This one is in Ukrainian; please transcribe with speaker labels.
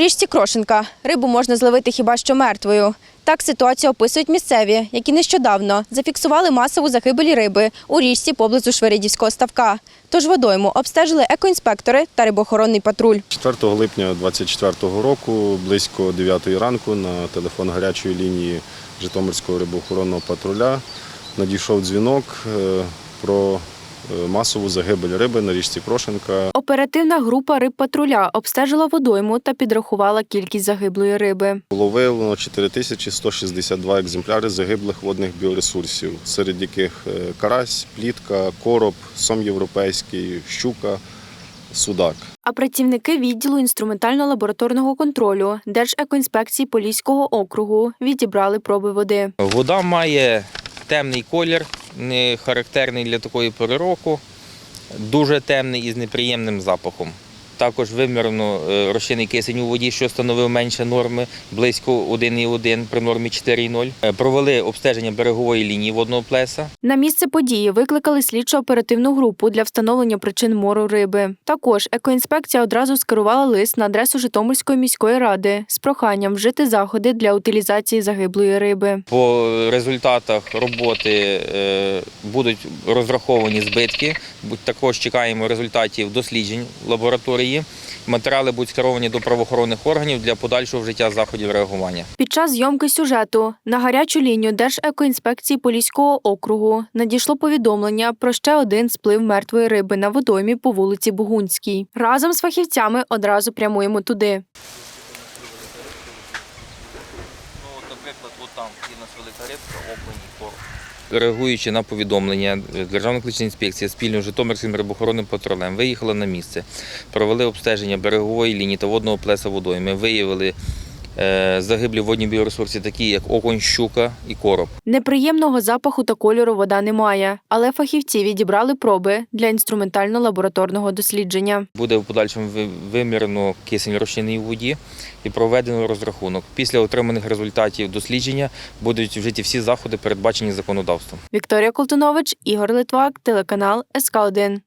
Speaker 1: річці Крошенка рибу можна зловити хіба що мертвою. Так ситуацію описують місцеві, які нещодавно зафіксували масову загибель риби у річці поблизу Шверидівського ставка. Тож водойму обстежили екоінспектори та рибоохоронний патруль.
Speaker 2: 4 липня 2024 року, близько 9 ранку, на телефон гарячої лінії Житомирського рибоохоронного патруля надійшов дзвінок е, про масову загибель риби на річці Крошенка.
Speaker 1: Оперативна група рибпатруля обстежила водойму та підрахувала кількість загиблої риби.
Speaker 2: Було виявлено 4162 екземпляри загиблих водних біоресурсів, серед яких е, карась, плітка, короб, сом європейський, щука, судак.
Speaker 1: А працівники відділу інструментально-лабораторного контролю Держекоінспекції Поліського округу відібрали проби води.
Speaker 3: Вода має темний колір, не характерний для такої пори року, дуже темний і з неприємним запахом. Також вимірено е, розчинний кисень у воді, що становив менше норми, близько 1,1 при нормі 4,0. Е, Провели обстеження берегової лінії водного плеса.
Speaker 1: На місце події викликали слідчо-оперативну групу для встановлення причин мору риби. Також екоінспекція одразу скерувала лист на адресу Житомирської міської ради з проханням вжити заходи для утилізації загиблої риби.
Speaker 3: По результатах роботи е, будуть розраховані збитки. Також чекаємо результатів досліджень лабораторії. Матеріали будуть скеровані до правоохоронних органів для подальшого вжиття заходів реагування.
Speaker 1: Під час зйомки сюжету на гарячу лінію Держекоінспекції Поліського округу надійшло повідомлення про ще один сплив мертвої риби на водоймі по вулиці Бугунській. Разом з фахівцями одразу прямуємо туди.
Speaker 3: Ну, от, наприклад, от там є нас велика рибка, окунь і короб. Реагуючи на повідомлення, Державна клічна інспекція спільно з Житомирським рибохоронним патрулем виїхала на місце, провели обстеження берегової лінії та водного плеса водойми, виявили е, загиблі водні біоресурси, такі як окунь, щука і короб.
Speaker 1: Неприємного запаху та кольору вода немає, але фахівці відібрали проби для інструментально-лабораторного дослідження.
Speaker 3: Буде в подальшому вимірено кисень розчинний у воді і проведено розрахунок. Після отриманих результатів дослідження будуть вжиті всі заходи, передбачені законодавством.
Speaker 1: Вікторія Колтунович, Ігор Литвак, телеканал СК 1